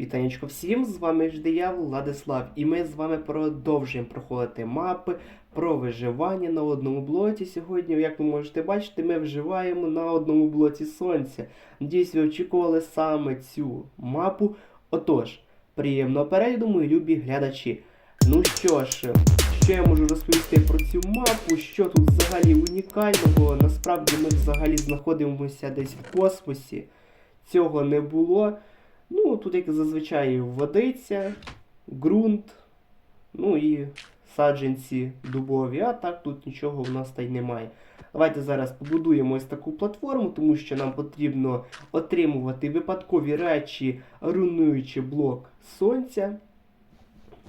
Вітанечко всім, з вами ж я, Владислав, і ми з вами продовжуємо проходити мапи про виживання на одному блоці. Сьогодні, як ви можете бачити, ми вживаємо на одному блоці сонця. Надіюсь, ви очікували саме цю мапу. Отож, приємного перегляду, мої любі глядачі. Ну що ж, що я можу розповісти про цю мапу, що тут взагалі унікального. Насправді ми взагалі знаходимося десь в космосі. Цього не було. Ну, тут, як зазвичай, водиця, ґрунт, ну і саджанці дубові, а так тут нічого в нас та й немає. Давайте зараз побудуємо ось таку платформу, тому що нам потрібно отримувати випадкові речі, руйнуючи блок сонця.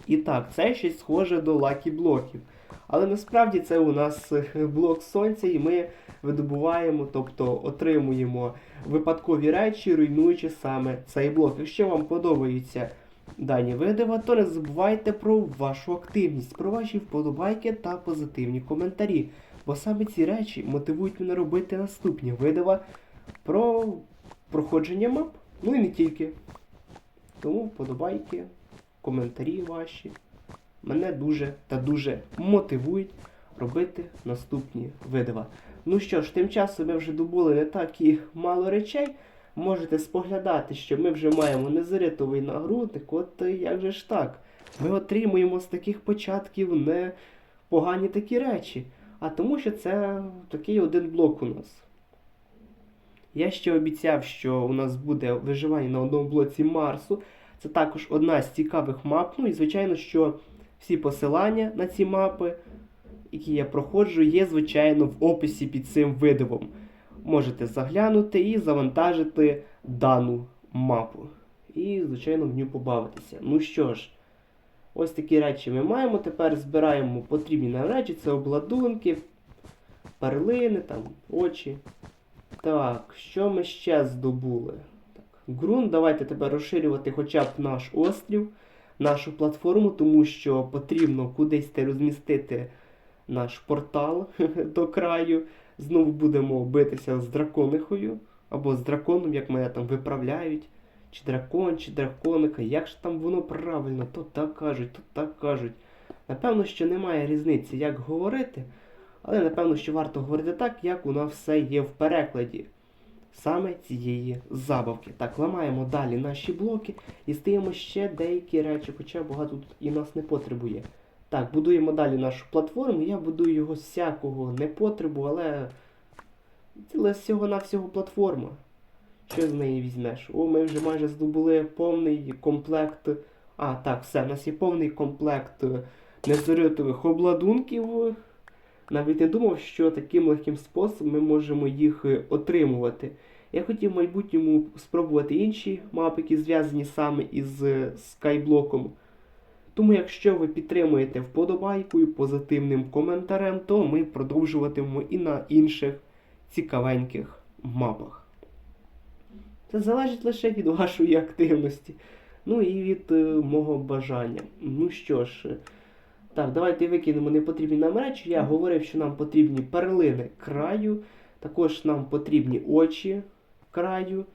І так, це щось схоже до лакі блоків. Але насправді це у нас е, блок сонця, і ми видобуваємо, тобто отримуємо випадкові речі, руйнуючи саме цей блок. Якщо вам подобаються дані видива, то не забувайте про вашу активність, про ваші вподобайки та позитивні коментарі. Бо саме ці речі мотивують мене робити наступні видива про проходження мап. Ну і не тільки. Тому вподобайки, коментарі ваші мене дуже та дуже мотивують робити наступні видива. Ну що ж, тим часом ми вже добули не так і мало речей. Можете споглядати, що ми вже маємо незаритовий нагрудник, от як же ж так? Ми отримуємо з таких початків не погані такі речі, а тому що це такий один блок у нас. Я ще обіцяв, що у нас буде виживання на одному блоці Марсу. Це також одна з цікавих мап. Ну і звичайно, що всі посилання на ці мапи, які я проходжу, є, звичайно, в описі під цим видивом. Можете заглянути і завантажити дану мапу. І, звичайно, в ній побавитися. Ну що ж, ось такі речі ми маємо. Тепер збираємо потрібні нам речі, це обладунки, перлини, там, очі. Так, що ми ще здобули? Так, ґрунт, давайте тепер розширювати хоча б наш острів нашу платформу, тому що потрібно кудись розмістити наш портал до краю. Знову будемо битися з драконихою або з драконом, як мене там виправляють. Чи дракон, чи драконика, як ж там воно правильно, то так кажуть, то так кажуть. Напевно, що немає різниці, як говорити, але напевно, що варто говорити так, як у нас все є в перекладі саме цієї забавки. Так, ламаємо далі наші блоки і стаємо ще деякі речі, хоча багато тут і нас не потребує. Так, будуємо далі нашу платформу. Я будую його з всякого непотребу, але це всього-навсього платформа. Що з неї візьмеш? О, ми вже майже здобули повний комплект. А, так, все, у нас є повний комплект незоритових обладунків. Навіть не думав, що таким легким способом ми можемо їх е, отримувати. Я хотів в майбутньому спробувати інші мапи, які зв'язані саме із е, скайблоком. Тому, якщо ви підтримуєте вподобайкою, позитивним коментарем, то ми продовжуватимемо і на інших цікавеньких мапах. Це залежить лише від вашої активності. Ну і від е, мого бажання. Ну що ж. Так, давайте викинемо непотрібні нам речі. Я говорив, що нам потрібні перлини краю, також нам потрібні очі краю,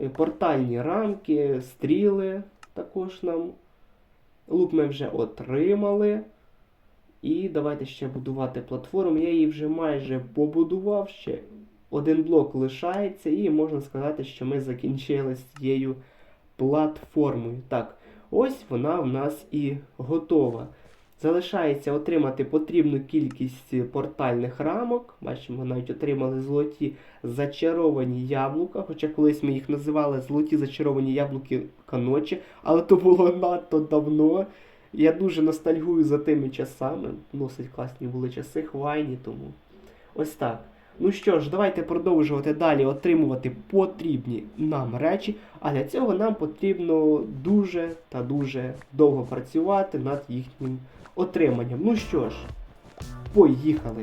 е, портальні рамки, стріли також нам. Лук ми вже отримали. І давайте ще будувати платформу. Я її вже майже побудував. Ще один блок лишається, і можна сказати, що ми закінчили з цією платформою. Так, ось вона в нас і готова. Залишається отримати потрібну кількість портальних рамок. Бачимо, навіть отримали золоті зачаровані яблука. Хоча колись ми їх називали золоті зачаровані яблуки каночі, але то було надто давно. Я дуже ностальгую за тими часами. Досить класні були часи, хвайні, тому ось так. Ну що ж, давайте продовжувати далі отримувати потрібні нам речі, а для цього нам потрібно дуже та дуже довго працювати над їхнім отриманням. Ну що ж, поїхали!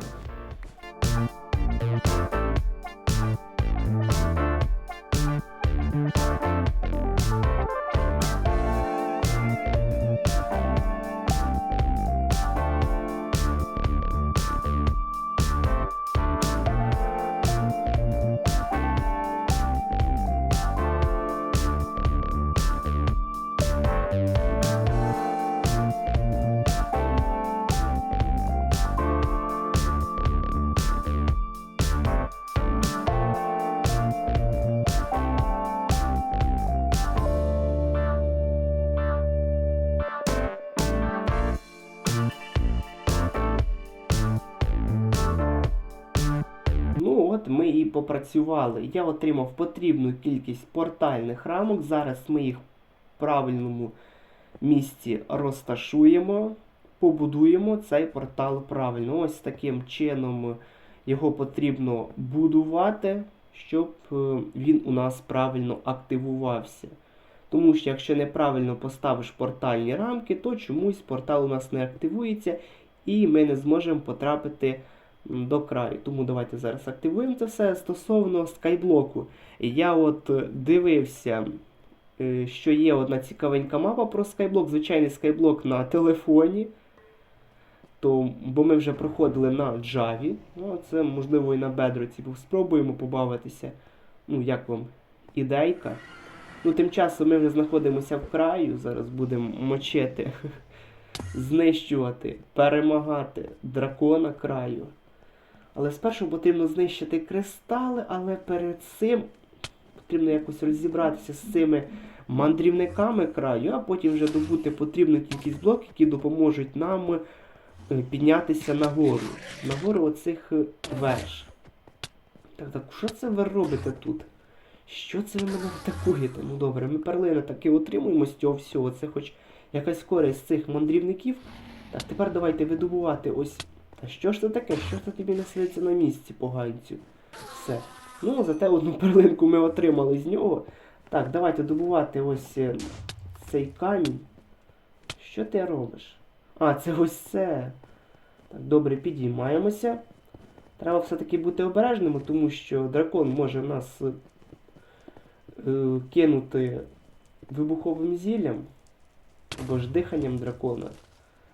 Попрацювали. Я отримав потрібну кількість портальних рамок. Зараз ми їх в правильному місці розташуємо, побудуємо цей портал правильно. Ось таким чином його потрібно будувати, щоб е, він у нас правильно активувався. Тому що якщо неправильно поставиш портальні рамки, то чомусь портал у нас не активується і ми не зможемо потрапити до краю. Тому давайте зараз активуємо це все. Стосовно скайблоку, я от е, дивився, е, що є одна цікавенька мапа про скайблок, звичайний скайблок на телефоні. То, бо ми вже проходили на Java. Ну, це можливо і на бедроці. Спробуємо побавитися. Ну, як вам ідейка? Ну, тим часом ми вже знаходимося в краю, зараз будемо мочити, знищувати, перемагати дракона краю. Але спершу потрібно знищити кристали, але перед цим потрібно якось розібратися з цими мандрівниками краю, а потім вже добути потрібну кількість блоків, які допоможуть нам е, піднятися нагору. Нагору оцих е, веж. Так, так, що це ви робите тут? Що це ви мене атакуєте? Ну добре, ми перлини таки отримуємо з цього всього. Це хоч якась користь цих мандрівників. Так, тепер давайте видобувати ось. Та що ж це таке? Що це тобі не на місці, поганцю? Все. Ну, зате одну перлинку ми отримали з нього. Так, давайте добувати ось е, цей камінь. Що ти робиш? А, це ось це. Так, добре, підіймаємося. Треба все-таки бути обережними, тому що дракон може нас е, е, кинути вибуховим зіллям або ж диханням дракона.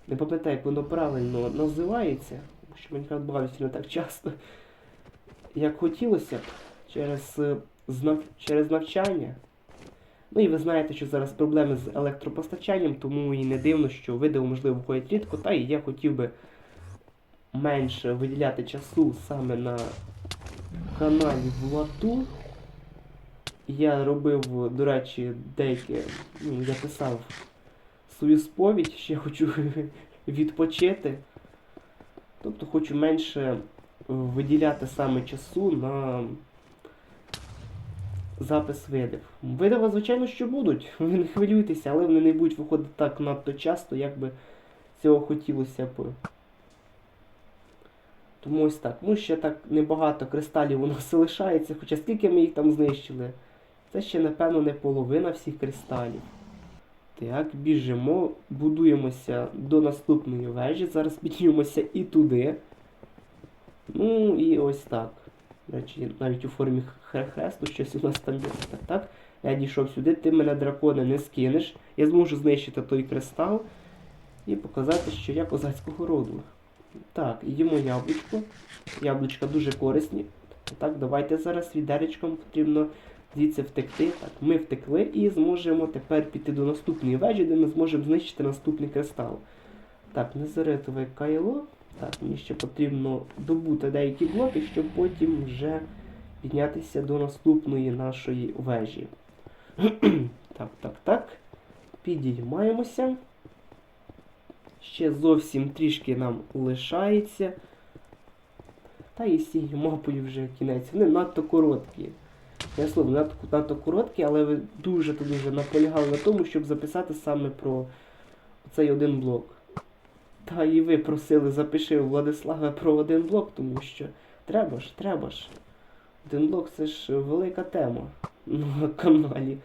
Не пам'ятаю, як воно правильно називається, що Майнкрафт бавився не так часто, як хотілося б через, е, через навчання. Ну і ви знаєте, що зараз проблеми з електропостачанням, тому і не дивно, що відео, можливо, виходять рідко, та і я хотів би менше виділяти часу саме на каналі Влату. Я робив, до речі, деякі, ну, я писав свою сповідь, ще хочу відпочити. Тобто хочу менше е, виділяти саме часу на запис видів. Видива, звичайно, що будуть, ви не хвилюйтеся, але вони не будуть виходити так надто часто, як би цього хотілося б. Тому ось так. Ну, ще так небагато кристалів у нас залишається, хоча скільки ми їх там знищили. Це ще, напевно, не половина всіх кристалів. Так, біжимо, будуємося до наступної вежі. Зараз піднімемося і туди. Ну і ось так. Речі, навіть у формі хре- хресту щось у нас там є. Так, так. Я дійшов сюди, ти мене дракони не скинеш. Я зможу знищити той кристал і показати, що я козацького роду. Так, їмо яблучко. Яблучка дуже корисні. Так, давайте зараз відеречком потрібно звідси втекти. Так, ми втекли і зможемо тепер піти до наступної вежі, де ми зможемо знищити наступний кристал. Так, незаритове кайло. Так, мені ще потрібно добути деякі блоки, щоб потім вже піднятися до наступної нашої вежі. так, так, так. Підіймаємося. Ще зовсім трішки нам лишається. Та і з цією мапою вже кінець. Вони надто короткі. Я слово, надто, надто короткі, але ви дуже та дуже наполягали на тому, щоб записати саме про цей один блок. Та і ви просили, запиши у Владислава про один блок, тому що треба ж, треба ж. Один блок це ж велика тема на каналі.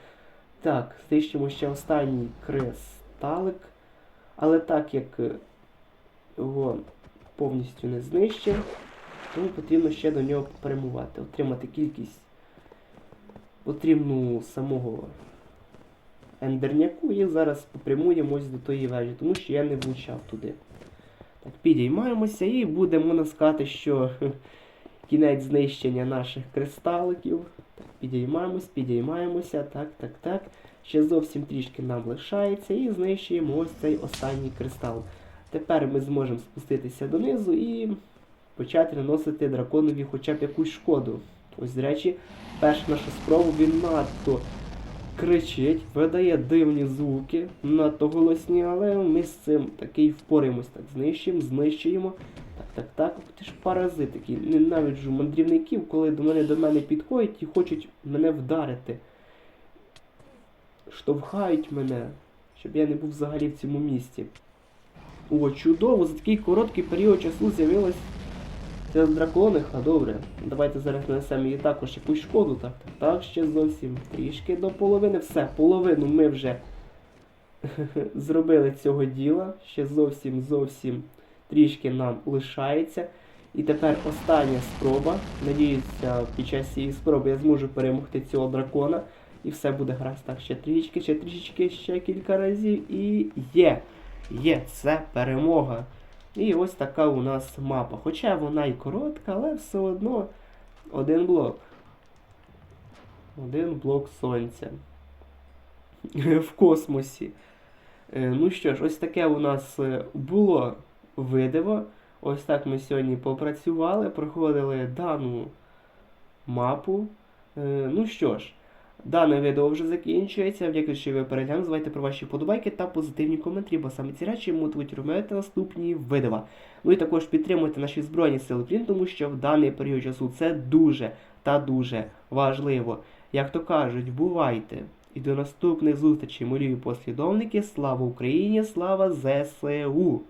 Так, знищимо ще останній кристалик. Але так як е, його повністю не знищив, тому потрібно ще до нього попрямувати, отримати кількість потрібну самого ендерняку і зараз попрямуємо до тої вежі, тому що я не влучав туди. Так, підіймаємося і будемо можна сказати, що кінець знищення наших кристаликів. Так, підіймаємось, підіймаємося, так, так, так. Ще зовсім трішки нам лишається і знищуємо ось цей останній кристал. Тепер ми зможемо спуститися донизу і почати наносити драконові хоча б якусь шкоду. Ось, до речі, перша наша спроба він надто кричить, видає дивні звуки, надто голосні, але ми з цим такий впораємось, так знищуємо, знищуємо. Так, так, так, ти ж паразит такий. Ненавиджу мандрівників, коли до мене до мене підходять і хочуть мене вдарити. Штовхають мене, щоб я не був взагалі в цьому місті. О, чудово, за такий короткий період часу з'явилась ця дракониха, добре. Давайте зараз нанесемо їй також якусь шкоду. Так, так, ще зовсім трішки до половини. Все, половину ми вже зробили цього діла. Ще зовсім зовсім трішки нам лишається. І тепер остання спроба. Надіюся, під час цієї спроби я зможу перемогти цього дракона. І все буде гаразд. Так, ще трішки, ще трішки, ще кілька разів. І є. Є, це перемога. І ось така у нас мапа. Хоча вона і коротка, але все одно один блок. Один блок сонця. В космосі. Е, Ну що ж, ось таке у нас е, було видиво. Ось так ми сьогодні попрацювали, проходили дану мапу. Е, Ну що ж, дане відео вже закінчується. Дякую, що ви переглянули. Звайте про ваші подобайки та позитивні коментарі, бо саме ці речі мотивують робити наступні видива. Ну і також підтримуйте наші Збройні Сили України, тому що в даний період часу це дуже та дуже важливо. Як то кажуть, бувайте! І до наступних зустрічей, мої послідовники. Слава Україні! Слава ЗСУ!